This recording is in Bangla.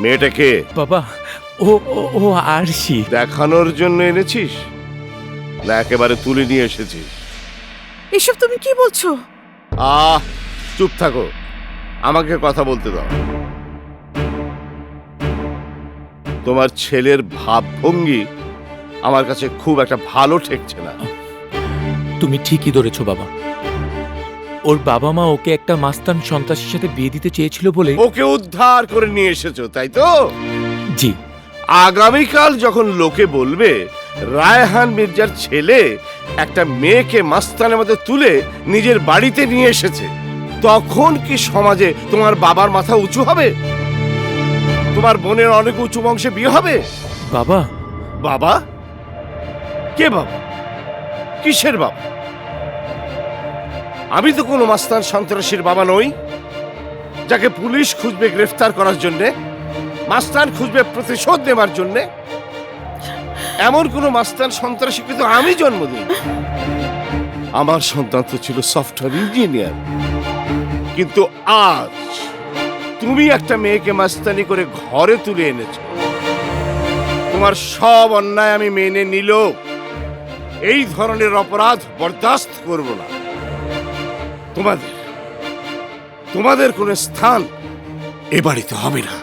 মেয়েটাকে বাবা ও ও ও আরশি। দেখানোর জন্য এনেছিস? না একেবারে তুলে নিয়ে এসেছিস। এসব তুমি কি বলছো? আহ চুপ থাকো। আমাকে কথা বলতে দাও। তোমার ছেলের ভাবভঙ্গি আমার কাছে খুব একটা ভালো ঠেকছে না। তুমি ঠিকই ধরেছো বাবা। ওর বাবা মা ওকে একটা মাস্তান সন্ত্রাসীর সাথে বিয়ে দিতে চেয়েছিল বলে ওকে উদ্ধার করে নিয়ে এসেছ তাই তো? জি। আগামীকাল যখন লোকে বলবে রায়হান মির্জার ছেলে একটা মেয়েকে মাস্তানের মধ্যে তুলে নিজের বাড়িতে নিয়ে এসেছে তখন কি সমাজে তোমার বাবার মাথা উঁচু হবে? তোমার বোনের অনেক উঁচু বংশে বিয়ে হবে? বাবা। বাবা? কে বাবা? কিসের বাবা? আমি তো কোনো মাস্তান সন্ত্রাসীর বাবা নই, যাকে পুলিশ খুঁজবে গ্রেফতার করার জন্যে, মাস্তান খুঁজবে প্রতিশোধ নেবার জন্যে। এমন কোনো মাস্তান সন্ত্রাসী কিন্তু আমি জন্ম দিই আমার সন্তান তো ছিল সফটওয়্যার ইঞ্জিনিয়ার। কিন্তু আজ তুমি একটা মেয়েকে মাস্তানি করে ঘরে তুলে এনেছ। তোমার সব অন্যায় আমি মেনে নিল এই ধরনের অপরাধ বরদাস্ত করব না। তোমাদের। তোমাদের কোনো স্থান এ বাড়িতে হবে না।